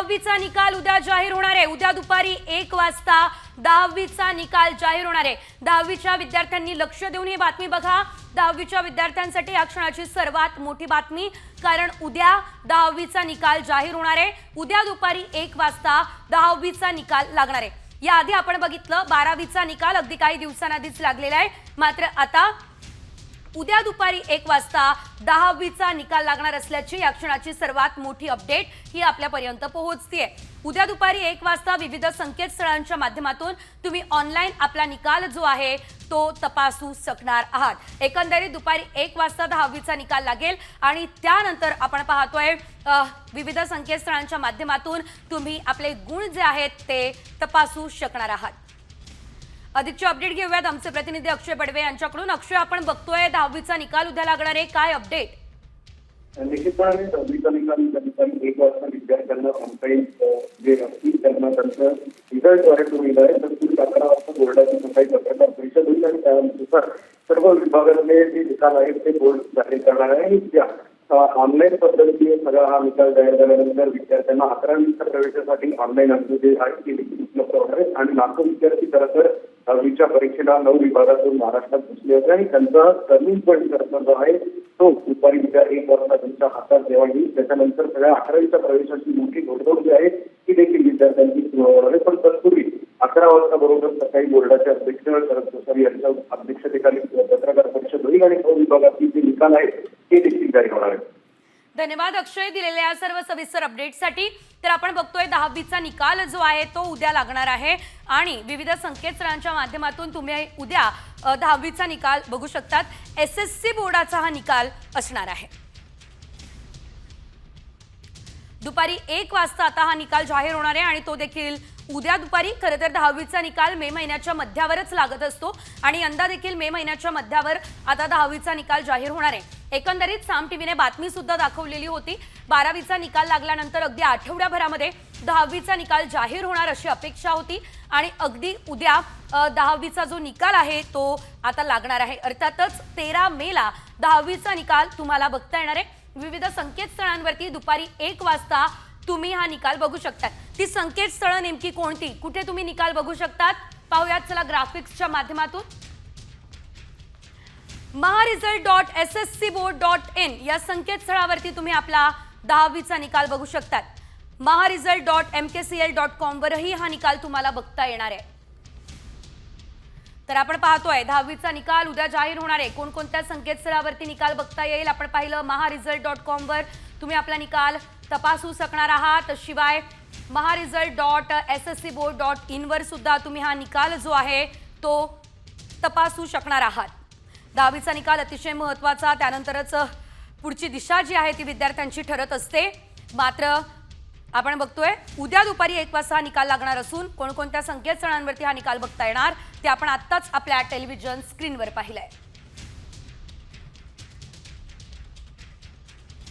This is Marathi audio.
दहावीचा निकाल उद्या जाहीर होणार आहे. उद्या दुपारी एक वाजता दहावीचा निकाल जाहीर होणार आहे. दहावीच्या विद्यार्थ्यांनी लक्ष देऊन ही बातमी बघा. दहावीच्या विद्यार्थ्यांसाठी या क्षणाची सर्वात मोठी बातमी कारण उद्या दहावीचा निकाल जाहीर होणार आहे. उद्या दुपारी एक वाजता दहावीचा निकाल लागणार आहे. याआधी आपण बघितलं बारावीचा निकाल अगदी काही दिवसांआधीच लागलेला आहे. मात्र आता उद्या दुपारी एक वाजता दहावीचा निकाल लागणार असल्याची या क्षणाची सर्वात मोठी अपडेट ही आपल्यापर्यंत पोहोचतीये. उद्या दुपारी एक वाजता विविध संकेतस्थळांच्या माध्यमातून तुम्ही ऑनलाईन आपला निकाल जो आहे तो तपासू शकणार आहात. एकंदरीत दुपारी एक वाजता दहावीचा निकाल लागेल आणि त्यानंतर आपण पाहतोय विविध संकेतस्थळांच्या माध्यमातून तुम्ही आपले गुण जे आहेत ते तपासू शकणार आहात. अधिकची अपडेट घेऊयात. आमचे प्रतिनिधी अक्षय बडवे यांच्याकडून. अक्षय आपण बघतोय दहावीचा निकाल उद्या लागणार आहे. काय अपडेट निश्चितपणे दहावीचा निकाल एक वाजता विद्यार्थ्यांना ऑनलाईन जे असतील त्यांना त्यांचं रिझल्टद्वारे होईल आहे. तर पुढील अकरा वाजता बोर्डाची सकाळी पत्रकार परिषद होईल आणि त्यानुसार सर्व विभागातले जे निकाल आहेत ते बोर्ड जाहीर करणार आहे. आणि ऑनलाईन पद्धतीने सगळा हा निकाल जाहीर झाल्यानंतर विद्यार्थ्यांना अकरावीच्या प्रवेशासाठी ऑनलाईन अर्ज जे आहे ते उपलब्ध होणार आहे आणि लाखो विद्यार्थी खरं तर दहावीच्या परीक्षेला नऊ विभागातून महाराष्ट्रात घुसले होते आणि त्यांचा कमी पण खरं जो आहे. तो दुपारी उद्या एक वाजता त्यांच्या हातात जेव्हा येईल त्याच्यानंतर सगळ्या अकरावीच्या प्रवेशाची मोठी घोडदौड जी आहे ती देखील विद्यार्थ्यांची सुरू होणार आहे. पण तत्पूर्वी अकरा वाजता बरोबर सकाळी बोर्डाचे अध्यक्ष शरद कोश्यारी यांच्या अध्यक्षतेखाली पत्रकार परिषद होईल आणि नऊ विभागातील जे निकाल आहेत ते देखील जाहीर होणार आहेत धन्यवाद अक्षय दिलेल्या या सर्व सविस्तर अपडेटसाठी तर आपण बघतोय दहावीचा निकाल जो आहे तो उद्या लागणार आहे. आणि विविध संकेतस्थळांच्या माध्यमातून तुम्ही उद्या दहावीचा निकाल बघू शकतात. एस एस सी बोर्डाचा हा निकाल असणार आहे. दुपारी एक वाजता आता हा निकाल जाहीर होणार आहे आणि तो देखील उद्या दुपारी खरं तर दहावीचा निकाल मे महिन्याच्या मध्यावरच लागत असतो आणि यंदा देखील मे महिन्याच्या मध्यावर आता दहावीचा निकाल जाहीर होणार आहे. एकंदरीत साम टीव्हीने बातमी सुद्धा दाखवलेली होती. बारावीचा निकाल लागल्यानंतर अगदी आठवड्याभरामध्ये दहावीचा निकाल जाहीर होणार अशी अपेक्षा होती आणि अगदी उद्या दहावीचा जो निकाल आहे तो आता लागणार आहे. अर्थातच तेरा मेला दहावीचा निकाल तुम्हाला बघता येणार आहे. विविध संकेतस्थळांवरती दुपारी एक वाजता तुम्ही हा निकाल बघू शकतात ती संकेतस्थळं नेमकी कोणती? कुठे तुम्ही निकाल बघू शकतात? पाहूयात चला ग्राफिक्सच्या माध्यमातून. Maha result dot S S C board dot in या संकेतस्थळावरती तुम्ही आपला दहावीचा निकाल बघू शकतात. Maha result dot M K C L dot कॉमवरही हा निकाल तुम्हाला बघता येणार आहे. तर आपण पाहतोय दहावीचा निकाल उद्या जाहीर होणार आहे. कोणकोणत्या संकेतस्थळावरती निकाल बघता येईल? आपण पाहिलं महारिझल्ट डॉट कॉमवर तुम्ही आपला निकाल तपासू शकणार आहात. शिवाय Maha result dot S S C board dot इनवर सुद्धा तुम्ही हा निकाल जो आहे तो तपासू शकणार आहात. दहावीचा निकाल अतिशय महत्त्वाचा त्यानंतरच पुढची दिशा जी आहे ती विद्यार्थ्यांची ठरत असते. मात्र आपण बघतोय उद्या दुपारी एक वाजता हा निकाल लागणार असून कोणकोणत्या संकेतस्थळांवरती हा निकाल बघता येणार ते आपण आत्ताच आपल्या टेलिव्हिजन स्क्रीनवर पाहिलं आहे